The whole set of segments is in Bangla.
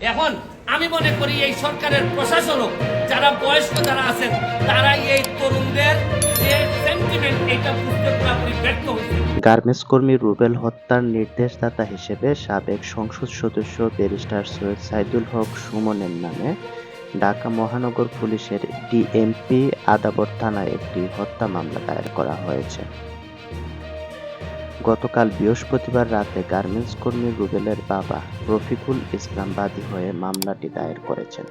এখন আমি মনে করি এই সরকারের প্রশাসনও যারা বয়স্ক যারা আছেন তারা এই তরুণদের যে সেন্টিমেন্ট এটা বুঝতে পুরোপুরি ব্যর্থ হয়েছে। গার্মেন্টস কর্মী রুবেল হত্যার নির্দেশদাতা হিসেবে সাবেক সংসদ সদস্য ব্যারিস্টার সৈয়দ সাইদুল হক সুমনের নামে ঢাকা মহানগর পুলিশের ডিএমপি আদাবর থানায় একটি হত্যা মামলা দায়ের করা হয়েছে। গতকাল বৃহস্পতিবার রাতে গার্মেন্টস কর্মী রুবেলের বাবা রফিকুল ইসলাম বাদী হয়ে মামলাটি দায়ের করেছেন।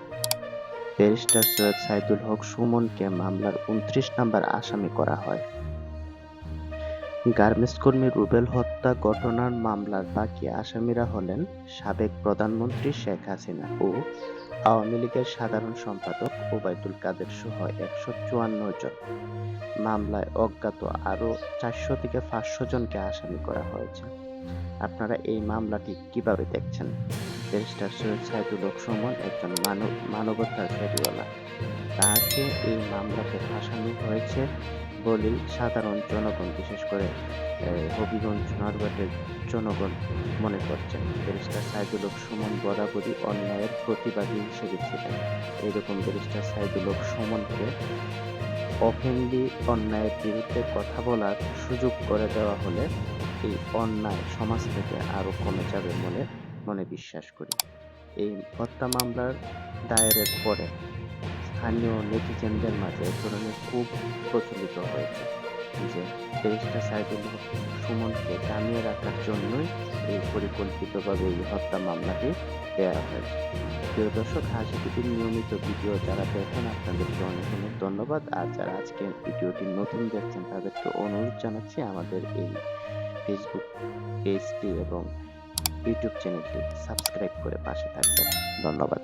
ব্যারিস্টার সৈয়দ সাইদুল হক সুমনকে মামলার উনত্রিশ নম্বর আসামি করা হয়। গার্মেন্টস কর্মী রুবেল হত্যা ঘটনার মামলার বাকি আসামিরা হলেন সাবেক প্রধানমন্ত্রী শেখ হাসিনা ও আওয়ামী লীগের সাধারণ সম্পাদক ওবায়দুল কাদের সহ একশো চুয়ান্ন জন। মামলায় অজ্ঞাত আরও চারশো থেকে পাঁচশো জনকে আসামি করা হয়েছে। আপনারা এই মামলাটি কীভাবে দেখছেন? ব্যারিস্টার সৈয়দ সাইদুল সুমন একজন মানব, মানবতার ফেরিওয়ালা। তাকে এই মামলাতে ফাঁসানো হয়েছে বলেই সাধারণ জনগণ, বিশেষ করে হবিগঞ্জ নরবাটের জনগণ মনে করছেন। ব্যারিস্টার সাইদুল হক সুমন বরাবরই অন্যায়ের প্রতিবাদী হিসেবে ছিলেন। এইরকম ব্যারিস্টার সাইদুল হক সুমনকে ওপেনলি অন্যায়ের বিরুদ্ধে কথা বলার সুযোগ করে দেওয়া হলে এই অন্যায় সমাজ থেকে আরও কমে যাবে বলে মনে বিশ্বাস করি। এই হত্যা মামলার দায়েরের পরে স্থানীয় নেটিজেনদের মাঝে এক ধরনের খুব প্রচলিত হয়েছে যে ব্যারিস্টার সাইদুল সুমনকে দামিয়ে রাখার জন্যই এই পরিকল্পিতভাবে এই হত্যা মামলাটি দেওয়া হয়েছে। প্রিয় দর্শক, হাসি টিভির নিয়মিত ভিডিও যারা দেখেন, আপনাদেরকে অনেক অনেক ধন্যবাদ। আর যারা আজকে ভিডিওটি নতুন দেখছেন, তাদেরকে অনুরোধ জানাচ্ছি আমাদের এই ফেসবুক পেজটি এবং ইউটিউব চ্যানেলটি সাবস্ক্রাইব করে পাশে থাকবেন। ধন্যবাদ।